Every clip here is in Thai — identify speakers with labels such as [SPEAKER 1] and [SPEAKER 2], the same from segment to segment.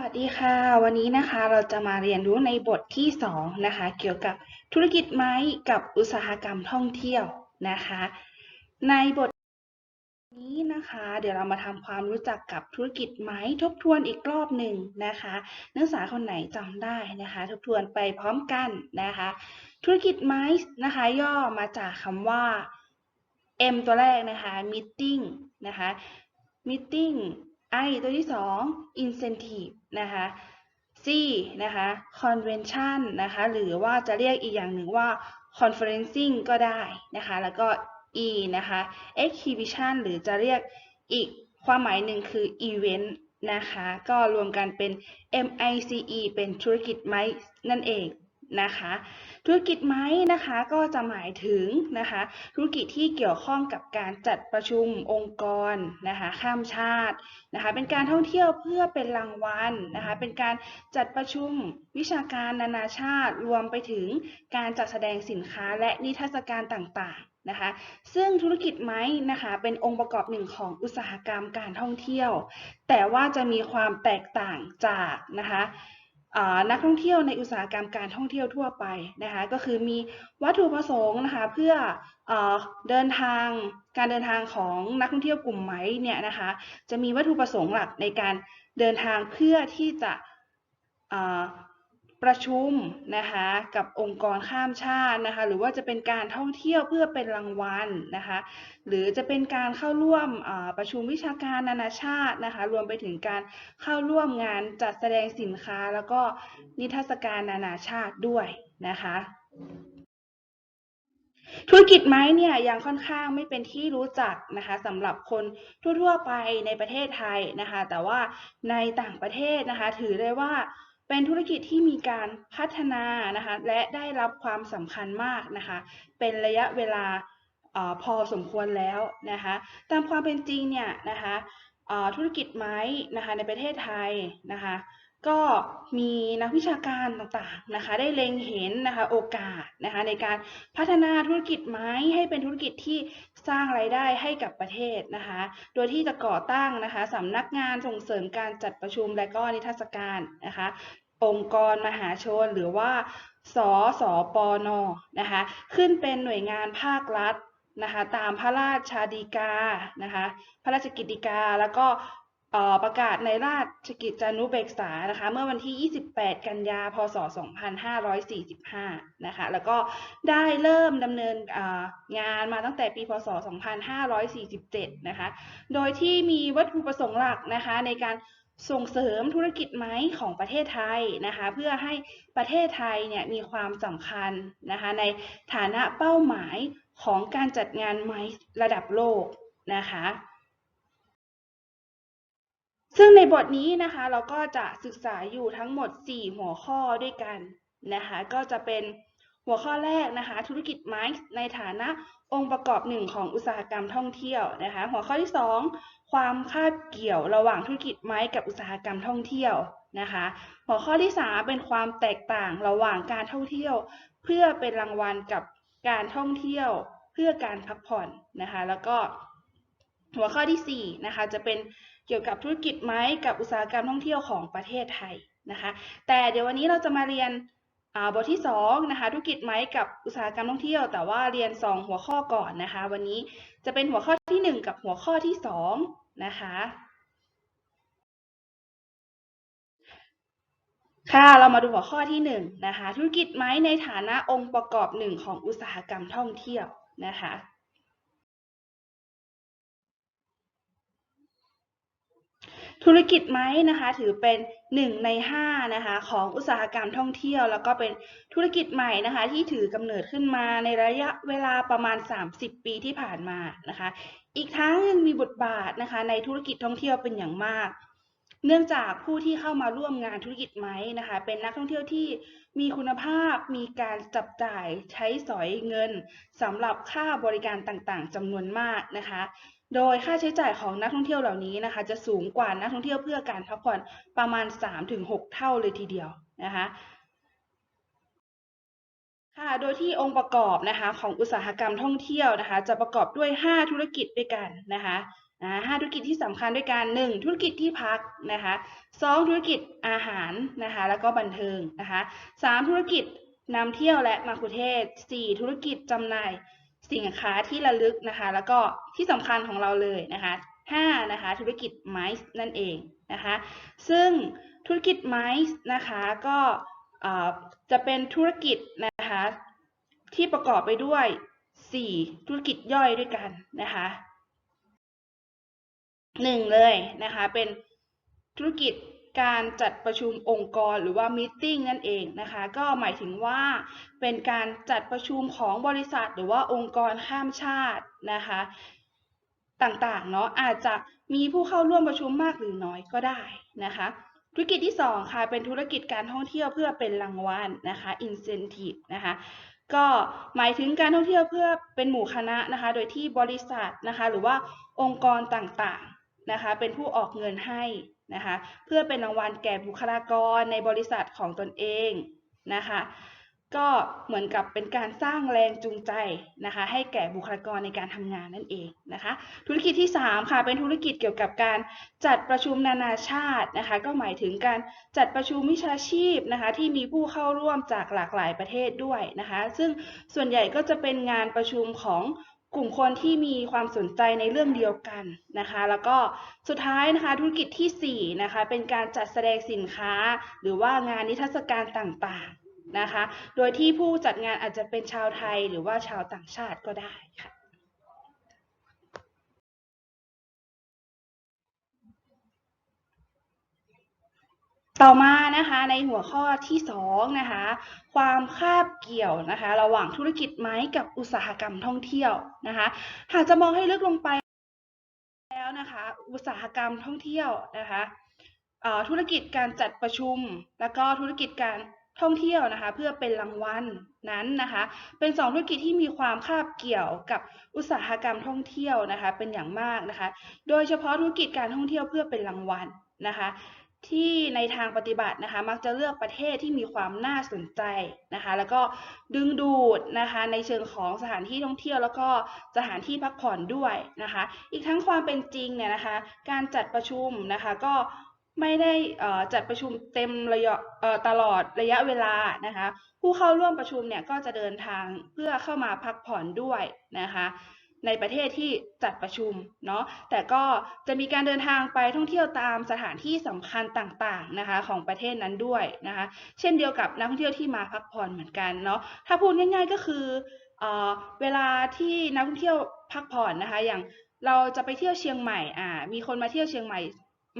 [SPEAKER 1] วัสดีค่ะ วันนี้นะคะเราจะมาเรียนรู้ในบทที่2นะคะ เกี่ยวกับธุรกิจไม้กับอุตสาหกรรมท่องเที่ยวนะคะ ในบทนี้นะคะ เดี๋ยวเรามาทำความรู้จักกับธุรกิจไม้ทบทวนอีกรอบหนึ่งนะคะ นักศึกษาคนไหนจำได้นะคะ ทบทวนไปพร้อมกันนะคะ ธุรกิจไม้นะคะ ย่อมาจากคำว่า M ตัวแรกนะคะ meeting นะคะ meeting I ตัวที่สอง incentive นะคะ C นะคะ convention นะคะ หรือว่าจะเรียกอีกอย่างหนึ่งว่า conferencing ก็ได้นะคะ แล้วก็ E นะคะ exhibition หรือจะเรียกอีกความหมายหนึ่งคือ event นะคะ ก็รวมกันเป็น MICE เป็นธุรกิจไหมนั่นเอง นะคะ ธุรกิจไม้นะคะก็จะหมายถึงนะคะธุรกิจที่เกี่ยวข้องกับการจัดประชุมองค์กรนะคะข้ามชาตินะคะเป็นการท่องเที่ยวเพื่อเป็นรางวัลนะคะเป็นการจัดประชุมวิชาการนานาชาติรวมไปถึงการจัดแสดงสินค้าและนิทรรศการต่างๆนะคะซึ่งธุรกิจไม้นะคะเป็นองค์ประกอบหนึ่งของอุตสาหกรรมการท่องเที่ยว แต่ว่าจะมีความแตกต่างจากนะคะ นักท่องเที่ยวในอุตสาหกรรมการท่องเที่ยวทั่วไปนะคะก็คือมีวัตถุประสงค์นะคะเพื่ออเดินทางการเดินทางของนักท่องเที่ยวกลุ่มไหมเนี่ยนะคะจะมีวัตถุประสงค์หลักในการเดินทางเพื่อที่จะ ประชุมนะคะกับองค์กรข้ามชาตินะคะหรือว่าจะเป็นการท่องเที่ยวเพื่อเป็นรางวัลนะคะหรือจะเป็นการเข้าร่วมประชุมวิชาการนานาชาตินะคะรวมไปถึงการเข้าร่วมงานจัดแสดงสินค้า แล้วก็นิทรรศการนานาชาติด้วยนะคะธุรกิจไม้เนี่ยยังค่อนข้างไม่เป็นที่รู้จักนะคะสำหรับคนทั่วๆไปในประเทศไทยนะคะแต่ว่าในต่างประเทศนะคะถือได้ว่า เป็นธุรกิจที่มีการพัฒนานะคะและได้รับความสำคัญมากนะคะเป็นระยะเวลาอพอสมควรแล้วนะคะตามความเป็นจริงเนี่ยนะคะธุรกิจไม้นะคะในประเทศไทยนะคะ ก็มีนักวิชาการต่างๆนะคะ ได้เล็งเห็นนะคะโอกาสนะคะในการพัฒนาธุรกิจไม้ให้เป็นธุรกิจที่สร้างไรายได้ให้กับประเทศนะคะ โดยที่จะก่อตั้งนะคะสำนักงานส่งเสริมการจัดประชุมและก็นิทรรศการนะคะ องค์กรมหาชนหรือว่า สสปนนะคะ ขึ้นเป็นหน่วยงานภาครัฐนะคะตามพระราชดีกานะคะ พระราชกิจกา แล้วก็ ประกาศในราชกิจจานุเบกษานะคะเมื่อวันที่ 28 กันยา พศ 2545 นะคะแล้วก็ได้เริ่มดำเนินงานมาตั้งแต่ปี พศ 2547 นะคะโดยที่มีวัตถุประสงค์หลักนะคะในการส่งเสริมธุรกิจไม้ของประเทศไทยนะคะเพื่อให้ประเทศไทยเนี่ยมีความสำคัญนะคะในฐานะเป้าหมายของการจัดงานไม้ระดับโลกนะคะ ซึ่งในบทนี้นะคะเราก็จะศึกษาอยู่ทั้งหมด 4 หัวข้อด้วยกันนะคะก็จะเป็นหัวข้อแรกนะคะธุรกิจไม้ในฐานะองค์ประกอบหนึ่งของอุตสาหกรรมท่องเที่ยวนะคะหัวข้อที่ 2 ความคาบเกี่ยวระหว่างธุรกิจไม้กับอุตสาหกรรมท่องเที่ยวนะคะหัวข้อที่ 3 เป็นความแตกต่างระหว่างการท่องเที่ยว เพื่อเป็นรางวัลกับการท่องเที่ยวเพื่อการพักผ่อนนะคะแล้วก็หัวข้อที่4นะคะจะเป็น เกี่ยวกับธุรกิจไม้กับอุตสาหกรรมท่องเที่ยวของประเทศไทยนะคะ แต่เดี๋ยววันนี้เราจะมาเรียนบทที่2นะคะธุรกิจไม้กับอุตสาหกรรมท่องเที่ยว แต่ว่าเรียน 2 หัวข้อก่อนนะคะ วันนี้จะเป็นหัวข้อที่ 1 กับหัวข้อที่2นะคะค่ะเรามาดูหัวข้อที่1นะคะธุรกิจไม้ในฐานะองค์ประกอบหนึ่งของอุตสาหกรรมท่องเที่ยวนะคะ ธุรกิจไหมนะคะ ถือเป็น 1 ใน5นะคะของอุตสาหกรรมท่องเที่ยว แล้วก็เป็นธุรกิจใหม่นะคะ ที่ถือกำเนิดขึ้นมาในระยะเวลาประมาณ 30 ปีที่ผ่านมานะคะ อีกทั้งยังมีบทบาทนะคะ ในธุรกิจท่องเที่ยวเป็นอย่างมาก เนื่องจากผู้ที่เข้ามาร่วมงานธุรกิจไม้นะคะ เป็นนักท่องเที่ยวที่มีคุณภาพ มีการจับจ่ายใช้สอยเงินสำหรับค่าบริการต่างๆจำนวนมากนะคะ โดยค่าใช้จ่ายของนักท่องเที่ยวเหล่านี้นะคะ จะสูงกว่านักท่องเที่ยวเพื่อการพักผ่อนประมาณ 3-6 เท่าเลยทีเดียวนะคะค่ะ โดยที่องค์ประกอบนะคะของอุตสาหกรรมท่องเที่ยวนะคะ จะประกอบด้วย 5 ธุรกิจด้วยกันนะคะ ห้าธุรกิจที่สำคัญด้วยกันหนึ่งธุรกิจที่พักนะคะสองธุรกิจอาหารนะคะแล้วก็บันเทิงนะคะสามธุรกิจนำเที่ยวและมาคุเทศสี่ธุรกิจจำหน่ายสินค้าที่ระลึกนะคะแล้วก็ที่สำคัญของเราเลยนะคะห้านะคะธุรกิจไมซ์นั่นเองนะคะซึ่งธุรกิจไมซ์นะคะก็จะเป็นธุรกิจนะคะที่ประกอบไปด้วย 4 ธุรกิจย่อยด้วยกันนะคะ หนึ่งเลยนะคะ เป็นธุรกิจการจัดประชุมองค์กรหรือว่ามีติ้งนั่นเองนะคะ ก็หมายถึงว่าเป็นการจัดประชุมของบริษัทหรือว่าองค์กรข้ามชาตินะคะต่างๆเนาะอาจจะมีผู้เข้าร่วมประชุมมากหรือน้อยก็ได้นะคะ ธุรกิจที่สองค่ะ เป็นธุรกิจการท่องเที่ยวเพื่อเป็นรางวัลนะคะ incentive นะคะก็หมายถึงการท่องเที่ยวเพื่อเป็นหมู่คณะนะคะ โดยที่บริษัทนะคะ หรือว่าองค์กรต่างๆ นะคะเป็นผู้ออกเงินให้นะคะเพื่อเป็นรางวัลแก่บุคลากรในบริษัทของตนเองนะคะก็เหมือนกับเป็นการสร้างแรงจูงใจนะคะให้แก่บุคลากรในการทำงานนั่นเองนะคะธุรกิจที่ 3 ค่ะเป็นธุรกิจเกี่ยวกับการจัดประชุมนานาชาตินะคะก็หมายถึงการจัดประชุมวิชาชีพนะคะที่มีผู้เข้าร่วมจากหลากหลายประเทศด้วยนะคะซึ่งส่วนใหญ่ก็จะเป็นงานประชุมของ กลุ่มคนที่มีความสนใจในเรื่องเดียวกันนะคะ แล้วก็สุดท้ายนะคะธุรกิจทีสี่4นะคะเป็นการจัดแสดงสินค้า หรือว่างานนิทรรศการต่างๆนะคะ โดยที่ผู้จัดงานอาจจะเป็นชาวไทยหรือว่าชาวต่างชาติก็ได้ค่ะ ต่อมานะคะในหัวข้อที่2นะคะความคาบเกี่ยวนะคะระหว่างธุรกิจไม้กับอุตสาหกรรมท่องเที่ยวนะคะหากจะมองให้ลึกลงไปแล้วนะคะอุตสาหกรรมท่องเที่ยวนะคะธุรกิจการจัดประชุม แล้วก็ธุรกิจการท่องเที่ยวนะคะเพื่อเป็นรางวัลนั้นนะคะเป็นสองธุรกิจที่มีความคาบเกี่ยวกับอุตสาหกรรมท่องเที่ยวนะคะเป็นอย่างมากนะคะโดยเฉพาะธุรกิจการท่องเที่ยวเพื่อเป็นรางวัลนะคะ ที่ในทางปฏิบัตินะคะ มักจะเลือกประเทศที่มีความน่าสนใจนะคะ แล้วก็ดึงดูดนะคะในเชิงของสถานที่ท่องเที่ยวแล้วก็สถานที่พักผ่อนด้วยนะคะ อีกทั้งความเป็นจริงเนี่ยนะคะ การจัดประชุมนะคะก็ไม่ได้อ่อจัดประชุมเต็มระยะเอ่อตลอดระยะเวลานะคะ ผู้เข้าร่วมประชุมเนี่ยก็จะเดินทางเพื่อเข้ามาพักผ่อนด้วยนะคะ ในประเทศที่จัดประชุมเนาะแต่ก็จะมีการเดินทางไปท่องเที่ยวตามสถานที่สำคัญต่างๆนะคะของประเทศนั้นด้วยนะคะเช่นเดียวกับนักท่องเที่ยวที่มาพักผ่อนเหมือนกันเนาะถ้าพูดง่ายๆก็คือเอ่อเวลาที่นักท่องเที่ยวพักผ่อนนะคะอย่างเราจะไปเที่ยวเชียงใหม่อ่ามีคนมาเที่ยวเชียงใหม่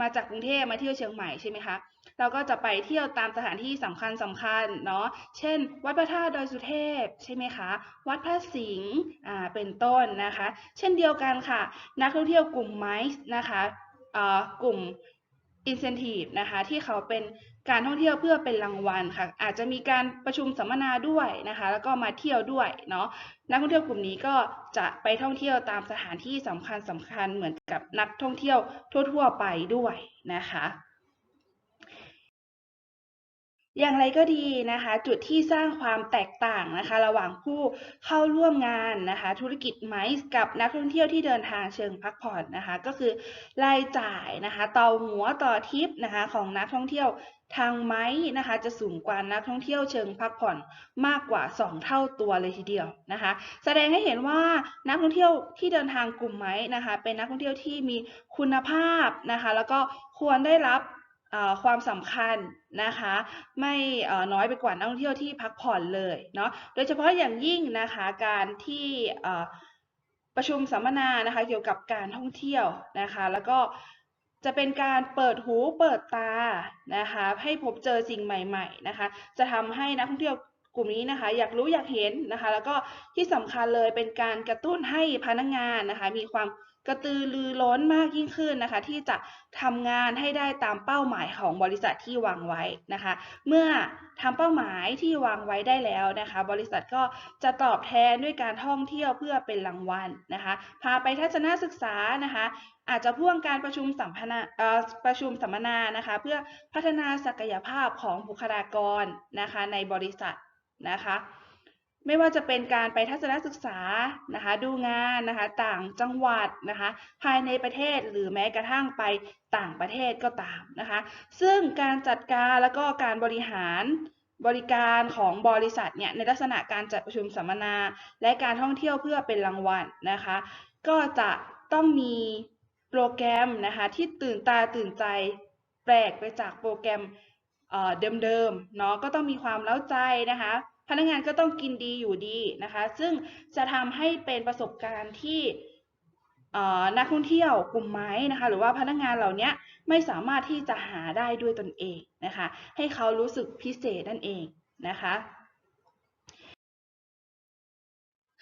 [SPEAKER 1] มาจากกรุงเทพมาเที่ยวเชียงใหม่ใช่ไหมคะเราก็จะไปเที่ยวตามสถานที่สำคัญสำคัญเนาะ เช่น วัดพระธาตุดอยสุเทพใช่ไหมคะ วัดพระสิงห์อ่าเป็นต้นนะคะ เช่นเดียวกันค่ะ นักท่องเที่ยวกลุ่มไมซ์นะคะอ่อกลุ่ม incentive นะคะที่เขาเป็น การท่องเที่ยวเพื่อเป็นรางวัลค่ะ อาจจะมีการประชุมสัมมนาด้วยนะคะ แล้วก็มาเที่ยวด้วยเนาะนักท่องเที่ยวกลุ่มนี้ก็จะไปท่องเที่ยวตามสถานที่สำคัญสำคัญเหมือนกับนักท่องเที่ยวทั่ว ๆ ไปด้วยนะคะ อย่างไรก็ดีนะคะ จุดที่สร้างความแตกต่างนะคะ ระหว่างผู้เข้าร่วมงานนะคะ ธุรกิจไมซ์กับนักท่องเที่ยวที่เดินทางเชิงพักผ่อนนะคะ ก็คือรายจ่ายนะคะต่อหัวต่อทิปนะคะของนักท่องเที่ยวทางไม้นะคะ จะสูงกว่านักท่องเที่ยวเชิงพักผ่อนมากกว่า 2 เท่าตัวเลยทีเดียวนะคะ แสดงให้เห็นว่านักท่องเที่ยวที่เดินทางกลุ่มไม้นะคะ เป็นนักท่องเที่ยวที่มีคุณภาพนะคะ แล้วก็ควรได้รับ ความสำคัญนะคะ ไม่น้อยไปกว่านักท่องเที่ยวที่พักผ่อนเลยเนาะโดยเฉพาะอย่างยิ่งนะคะการที่ประชุมสัมมนานะคะเกี่ยวกับการท่องเที่ยวนะคะ แล้วก็จะเป็นการเปิดหูเปิดตานะคะให้พบเจอสิ่งใหม่ๆนะคะจะทำให้นักท่องเที่ยวกลุ่มนี้นะคะอยากรู้อยากเห็นนะคะ แล้วก็ที่สำคัญเลยเป็นการกระตุ้นให้พนักงานนะคะมีความ กระตือรือร้นมากยิ่งขึ้นนะคะ ที่จะทำงานให้ได้ตามเป้าหมายของบริษัทที่วางไว้นะคะ เมื่อทำเป้าหมายที่วางไว้ได้แล้วนะคะ บริษัทก็จะตอบแทนด้วยการท่องเที่ยวเพื่อเป็นรางวัลนะคะ พาไปทัศนศึกษานะคะ อาจจะพ่วงการประชุมสัมมนาประชุมสัมมนานะคะ เพื่อพัฒนาศักยภาพของบุคลากรนะคะในบริษัทนะคะ ไม่ว่าจะเป็นการไปทัศนศึกษานะคะ ดูงานนะคะต่างจังหวัดนะคะ ภายในประเทศหรือแม้กระทั่งไปต่างประเทศก็ตามนะคะ ซึ่งการจัดการแล้วก็การบริหารบริการของบริษัทเนี่ยในลักษณะการจัดประชุมสัมมนา และการท่องเที่ยวเพื่อเป็นรางวัลนะคะ ก็จะต้องมีโปรแกรมนะคะที่ตื่นตาตื่นใจแปลกไปจากโปรแกรมเเดิมๆเนาะก็ต้องมีความเล้าใจนะคะ พนักงานก็ต้องกินดีอยู่ดีนะคะ ซึ่งจะทำให้เป็นประสบการณ์ที่นักท่องเที่ยวกลุ่มไม้นะคะ หรือว่าพนักงานเหล่านี้ไม่สามารถที่จะหาได้ด้วยตนเองนะคะ ให้เขารู้สึกพิเศษนั่นเองนะคะ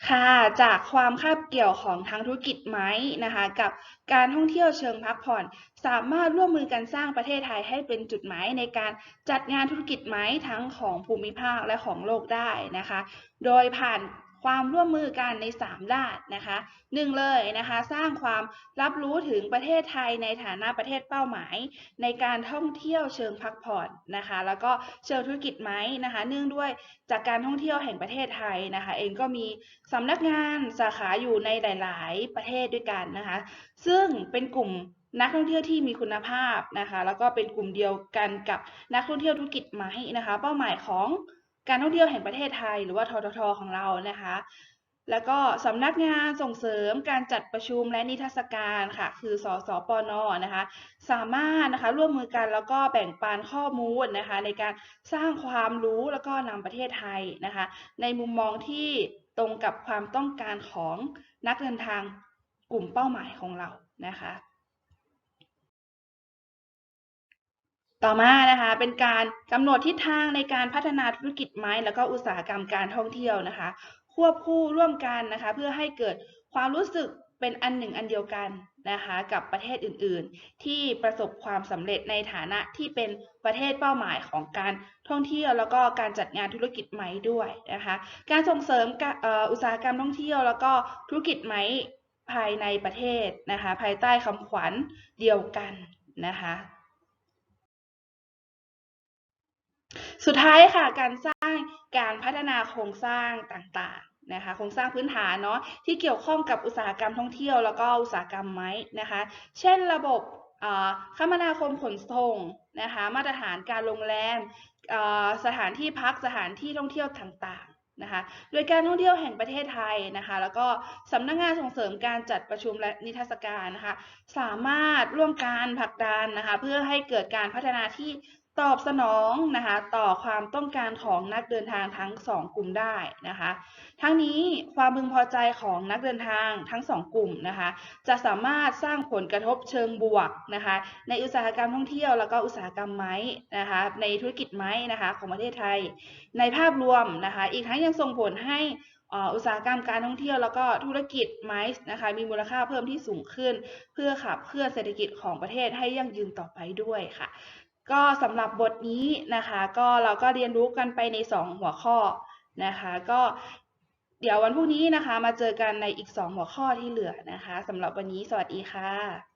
[SPEAKER 1] ค่ะจากความคาบเกี่ยวของทั้งธุรกิจไม้นะคะกับการท่องเที่ยวเชิงพักผ่อน สามารถร่วมมือกันสร้างประเทศไทยให้เป็นจุดหมายในการจัดงานธุรกิจไม้ทั้งของภูมิภาคและของโลกได้นะคะ โดยผ่าน ความร่วมมือกันใน 3 ด้านนะคะหนึ่งเลยนะคะสร้างความรับรู้ถึงประเทศไทยในฐานะประเทศเป้าหมาย ในการท่องเที่ยวเชิงพักผ่อนนะคะแล้วก็เชิงธุรกิจไหมนะคะเนื่องด้วยจากการท่องเที่ยวแห่งประเทศไทยนะคะ เองก็มีสำนักงานสาขาอยู่ในหลาย ๆ ประเทศด้วยกันนะคะ ซึ่งเป็นกลุ่มนักท่องเที่ยวที่มีคุณภาพนะคะ แล้วก็เป็นกลุ่มเดียวกันกับนักท่องเที่ยวธุรกิจไหมนะคะ เป้าหมายของ การท่องเที่ยวแห่งประเทศไทย หรือว่าทททของเรานะคะ แล้วก็สำนักงานส่งเสริมการจัดประชุมและนิทรรศการค่ะ คือสสปนนะคะ สามารถนะคะร่วมมือกันแล้วก็แบ่งปันข้อมูลนะคะ ในการสร้างความรู้แล้วก็นำประเทศไทยนะคะ ในมุมมองที่ตรงกับความต้องการของนักเดินทางกลุ่มเป้าหมายของเรานะคะ ต่อมานะคะเป็นการกำหนดทิศทางในการพัฒนาธุรกิจไม้ แล้วก็อุตสาหกรรมการท่องเที่ยวนะคะ ควบคู่ร่วมกันนะคะ เพื่อให้เกิดความรู้สึกเป็นอันหนึ่งอันเดียวกันนะคะกับประเทศอื่นๆ ที่ประสบความสำเร็จในฐานะที่เป็นประเทศเป้าหมายของการท่องเที่ยว แล้วก็การจัดงานธุรกิจไม้ด้วยนะคะการส่งเสริมอุตสาหกรรมท่องเที่ยว แล้วก็ธุรกิจไม้ภายในประเทศนะคะภายใต้คำขวัญเดียวกันนะคะ สุดท้ายค่ะการสร้างการพัฒนาโครงสร้างต่างๆนะคะโครงสร้างพื้นฐานเนาะที่เกี่ยวข้องกับอุตสาหกรรมท่องเที่ยวแล้วก็อุตสาหกรรมไม้นะคะเช่นระบบอ่าคมนาคมขนส่งนะคะมาตรฐานการโรงแรมสถานที่พักสถานที่ท่องเที่ยวต่างๆนะคะโดยการท่องเที่ยวแห่งประเทศไทยนะคะแล้วก็สำนักงานส่งเสริมการจัดประชุมและนิทรรศการนะคะสามารถร่วมการผลักดันนะคะเพื่อให้เกิดการพัฒนาที่ ตอบสนองนะคะต่อความต้องการของนักเดินทางทั้งสองกลุ่มได้นะคะทั้งนี้ความพึงพอใจของนักเดินทางทั้งสองกลุ่มนะคะจะสามารถสร้างผลกระทบเชิงบวกนะคะในอุตสาหกรรมท่องเที่ยวแล้วก็อุตสาหกรรมไม้นะคะในธุรกิจไม้นะคะของประเทศไทย ในภาพรวมนะคะอีกทั้งยังส่งผลให้อุตสาหกรรมการท่องเที่ยวแล้วก็ธุรกิจไม้นะคะมีมูลค่าเพิ่มที่สูงขึ้น เพื่อขับเคลื่อนเศรษฐกิจของประเทศให้ยั่งยืนต่อไปด้วยค่ะ ก็สำหรับบทนี้นะคะก็เราก็เรียนรู้กันไปใน 2 หัวข้อนะคะก็เดี๋ยววันพรุ่งนี้นะคะมาเจอกันในอีก 2 หัวข้อที่เหลือนะคะสำหรับวันนี้สวัสดีค่ะ